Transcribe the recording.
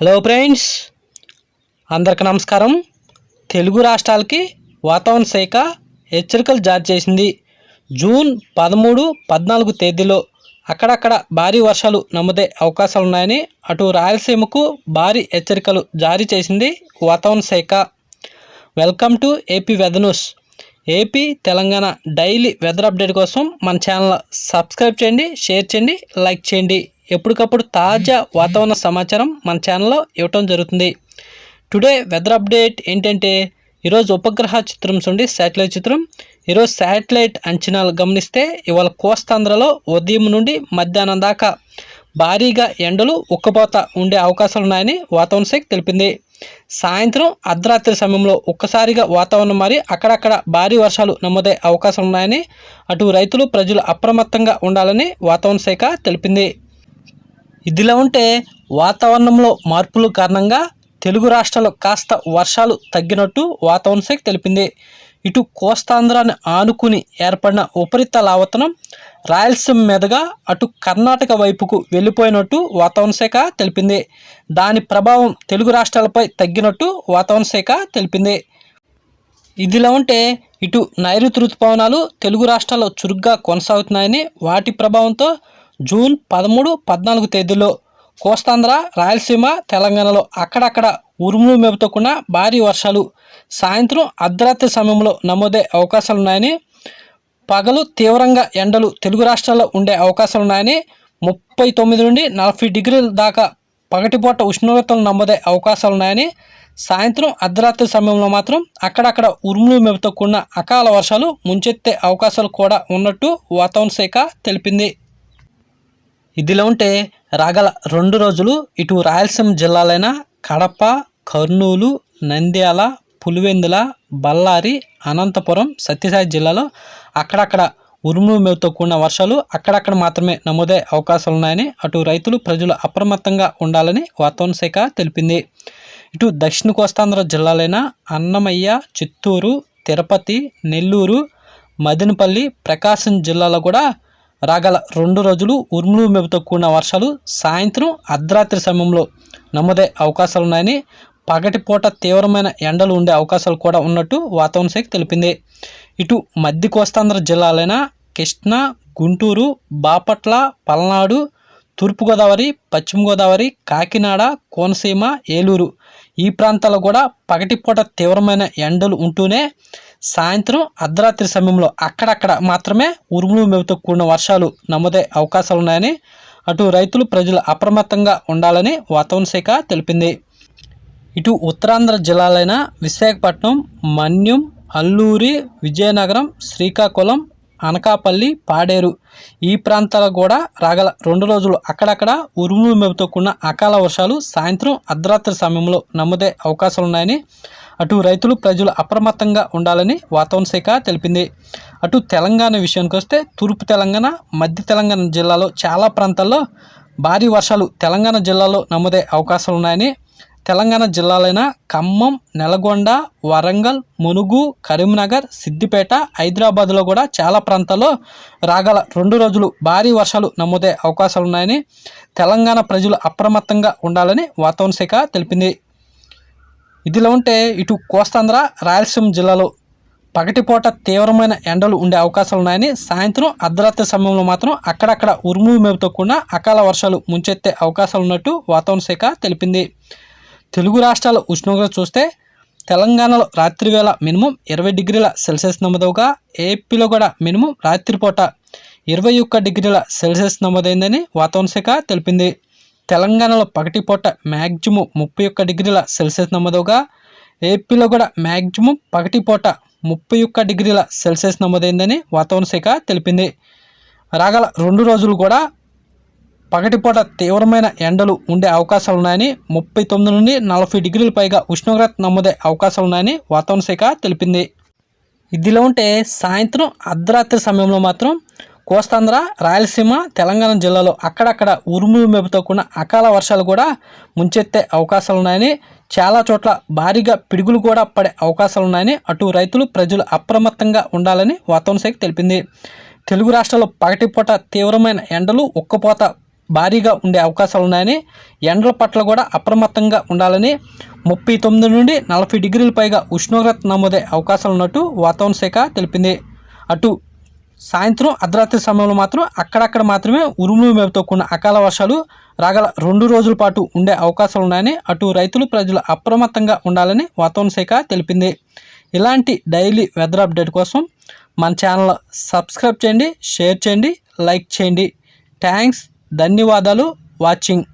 Hello friends అందరికి నమస్కారం. తెలుగు రాష్ట్రాలకి వాతావరణ శాఖ హెచ్చరికలు జారీ చేసింది. జూన్ పదమూడు పద్నాలుగు తేదీలో అక్కడక్కడ భారీ వర్షాలు నమ్మదే అవకాశాలు ఉన్నాయని అటు రాయలసీమకు భారీ హెచ్చరికలు జారీ చేసింది వాతావరణ శాఖ. Welcome to AP weather news AP Telangana daily weather update కోసం మన ఛానల్ సబ్స్క్రైబ్ చేయండి షేర్ చేయండి లైక్ చేయండి. ఎప్పటికప్పుడు తాజా వాతావరణ సమాచారం మన ఛానల్లో ఇవ్వటం జరుగుతుంది. టుడే వెదర్ అప్డేట్ ఏంటంటే ఈరోజు ఉపగ్రహ చిత్రం చూడండి శాటిలైట్ చిత్రం. ఈరోజు శాటిలైట్ అంచనాలు గమనిస్తే ఇవాళ కోస్తాంధ్రలో ఉదయం నుండి మధ్యాహ్నం దాకా భారీగా ఎండలు ఉక్కపోత ఉండే అవకాశాలు ఉన్నాయని వాతావరణ శాఖ తెలిపింది. సాయంత్రం అర్ధరాత్రి సమయంలో ఒక్కసారిగా వాతావరణం మారి అక్కడక్కడ భారీ వర్షాలు నమోదయ్యే అవకాశాలు ఉన్నాయని అటు రైతులు ప్రజలు అప్రమత్తంగా ఉండాలని వాతావరణ శాఖ తెలిపింది. ఇదిలా ఉంటే వాతావరణంలో మార్పుల కారణంగా తెలుగు రాష్ట్రాల్లో కాస్త వర్షాలు తగ్గినట్టు వాతావరణ శాఖ తెలిపింది. ఇటు కోస్తాంధ్రాన్ని ఆనుకుని ఏర్పడిన ఉపరితల ఆవర్తనం రాయలసీమ మీదుగా అటు కర్ణాటక వైపుకు వెళ్ళిపోయినట్టు వాతావరణ శాఖ తెలిపింది. దాని ప్రభావం తెలుగు రాష్ట్రాలపై తగ్గినట్టు వాతావరణ శాఖ తెలిపింది. ఇదిలా ఉంటే ఇటు నైరుతి ఋతుపవనాలు తెలుగు రాష్ట్రాల్లో చురుగ్గా కొనసాగుతున్నాయని వాటి ప్రభావంతో జూన్ పదమూడు పద్నాలుగు తేదీలో కోస్తాంధ్ర రాయలసీమ తెలంగాణలో అక్కడక్కడ ఉరుములు మెరుపుతోకున్న భారీ వర్షాలు. సాయంత్రం అర్ధరాత్రి సమయంలో నమోదే అవకాశాలున్నాయని పగలు తీవ్రంగా ఎండలు తెలుగు రాష్ట్రాల్లో ఉండే అవకాశాలున్నాయని ముప్పై తొమ్మిది నుండి నలభై డిగ్రీల దాకా పగటిపూట ఉష్ణోగ్రతలు నమోదే అవకాశాలున్నాయని సాయంత్రం అర్ధరాత్రి సమయంలో మాత్రం అక్కడక్కడ ఉరుములు మెరుపుతో కూడిన అకాల వర్షాలు ముంచెత్తే అవకాశాలు కూడా ఉన్నట్టు వాతావరణ శాఖ తెలిపింది. ఇదిలా ఉంటే రాగల రెండు రోజులు ఇటు రాయలసీమ జిల్లాలైన కడప కర్నూలు నంద్యాల పులివెందుల బళ్ళారి అనంతపురం సత్యసాయి జిల్లాలో అక్కడక్కడ ఉరుములు మేవుతో కూడిన వర్షాలు అక్కడక్కడ మాత్రమే నమోదే అవకాశాలు ఉన్నాయని అటు రైతులు ప్రజలు అప్రమత్తంగా ఉండాలని వాతావరణ శాఖ తెలిపింది. ఇటు దక్షిణ కోస్తాంధ్ర జిల్లాలైన అన్నమయ్య చిత్తూరు తిరుపతి నెల్లూరు మదనపల్లి ప్రకాశం జిల్లాలో కూడా రాగల రెండు రోజులు ఉరుములు మెబుతో కూడిన వర్షాలు సాయంత్రం అర్ధరాత్రి సమయంలో నమోదే అవకాశాలు ఉన్నాయని పగటిపూట తీవ్రమైన ఎండలు ఉండే అవకాశాలు కూడా ఉన్నట్టు వాతావరణ శాఖ తెలిపింది. ఇటు మధ్య కోస్తాంధ్ర జిల్లాలైన కృష్ణా గుంటూరు బాపట్ల పల్నాడు తూర్పుగోదావరి పశ్చిమ గోదావరి కాకినాడ కోనసీమ ఏలూరు ఈ ప్రాంతాల్లో కూడా పగటిపూట తీవ్రమైన ఎండలు ఉంటూనే సాయంత్రం అర్ధరాత్రి సమయంలో అక్కడక్కడ మాత్రమే ఉరుములు మెవుతో కూడిన వర్షాలు నమోదే అవకాశాలు ఉన్నాయని అటు రైతులు ప్రజలు అప్రమత్తంగా ఉండాలని వాతావరణ శాఖ తెలిపింది. ఇటు ఉత్తరాంధ్ర జిల్లాలైన విశాఖపట్నం మన్యం అల్లూరి విజయనగరం శ్రీకాకుళం అనకాపల్లి పాడేరు ఈ ప్రాంతాలకు కూడా రాగల. రెండు రోజులు అక్కడక్కడ ఉరుములు మెరుపుతో కూడిన అకాల వర్షాలు సాయంత్రం అర్ధరాత్రి సమయంలో నమ్మదే అవకాశాలున్నాయని అటు రైతులు ప్రజలు అప్రమత్తంగా ఉండాలని వాతావరణ శాఖ తెలిపింది. అటు తెలంగాణ విషయానికి వస్తే తూర్పు తెలంగాణ మధ్య తెలంగాణ జిల్లాలో చాలా ప్రాంతాల్లో భారీ వర్షాలు తెలంగాణ జిల్లాలో నమ్మదే అవకాశాలున్నాయని తెలంగాణ జిల్లాలైన ఖమ్మం నల్గొండ వరంగల్ మునుగు కరీంనగర్ సిద్దిపేట హైదరాబాద్లో కూడా చాలా ప్రాంతాల్లో రాగల రెండు రోజులు భారీ వర్షాలు నమోదే అవకాశాలు ఉన్నాయని తెలంగాణ ప్రజలు అప్రమత్తంగా ఉండాలని వాతావరణ శాఖ తెలిపింది. ఇదిలా ఉంటే ఇటు కోస్తాంధ్ర రాయలసీమ జిల్లాలో పగటిపూట తీవ్రమైన ఎండలు ఉండే అవకాశాలు ఉన్నాయని సాయంత్రం అర్ధరాత్రి సమయంలో మాత్రం అక్కడక్కడ ఉరుములు మేపుతో కూడిన అకాల వర్షాలు ముంచెత్తే అవకాశాలు ఉన్నట్టు వాతావరణ శాఖ తెలిపింది. తెలుగు రాష్ట్రాల ఉష్ణోగ్రత చూస్తే తెలంగాణలో రాత్రి వేళ మినిమం ఇరవై డిగ్రీల సెల్సియస్ నమోదవుగా ఏపీలో కూడా మినిమం రాత్రిపూట ఇరవై ఒక్క డిగ్రీల సెల్సియస్ నమోదైందని వాతావరణ శాఖ తెలిపింది. తెలంగాణలో పగటిపూట మ్యాక్సిమం ముప్పై ఒక్క డిగ్రీల సెల్సియస్ నమోదవుగా ఏపీలో కూడా మ్యాక్సిమం పగటిపూట ముప్పై ఒక్క డిగ్రీల సెల్సియస్ నమోదైందని వాతావరణ శాఖ తెలిపింది. రాగల రెండు రోజులు కూడా పగటిపూట తీవ్రమైన ఎండలు ఉండే అవకాశాలు ఉన్నాయని ముప్పై తొమ్మిది నుండి నలభై డిగ్రీల పైగా ఉష్ణోగ్రత నమోదే అవకాశాలు ఉన్నాయని వాతావరణ శాఖ తెలిపింది. ఇదిలో ఉంటే సాయంత్రం అర్ధరాత్రి సమయంలో మాత్రం కోస్తాంధ్ర రాయలసీమ తెలంగాణ జిల్లాలో అక్కడక్కడ ఉరుములు మెపుతో కూడిన అకాల వర్షాలు కూడా ముంచెత్తే అవకాశాలు ఉన్నాయని చాలా చోట్ల భారీగా పిడుగులు కూడా పడే అవకాశాలు ఉన్నాయని అటు రైతులు ప్రజలు అప్రమత్తంగా ఉండాలని వాతావరణ శాఖ తెలిపింది. తెలుగు రాష్ట్రాల్లో పగటిపూట తీవ్రమైన ఎండలు ఉక్కపోత భారీగా ఉండే అవకాశాలు ఉన్నాయని ఎండల పట్ల కూడా అప్రమత్తంగా ఉండాలని ముప్పై తొమ్మిది నుండి నలభై డిగ్రీల పైగా ఉష్ణోగ్రత నమోదే అవకాశాలు ఉన్నట్టు వాతావరణ శాఖ తెలిపింది. అటు సాయంత్రం అర్ధరాత్రి సమయంలో మాత్రం అక్కడక్కడ మాత్రమే ఉరుములు మేపుతో కూడిన అకాల వర్షాలు రాగల రెండు రోజుల పాటు ఉండే అవకాశాలు ఉన్నాయని అటు రైతులు ప్రజలు అప్రమత్తంగా ఉండాలని వాతావరణ శాఖ తెలిపింది. ఇలాంటి డైలీ వెదర్ అప్డేట్ కోసం మన ఛానల్ సబ్స్క్రైబ్ చేయండి షేర్ చేయండి లైక్ చేయండి. థ్యాంక్స్. ధన్యవాదాలు వాచింగ్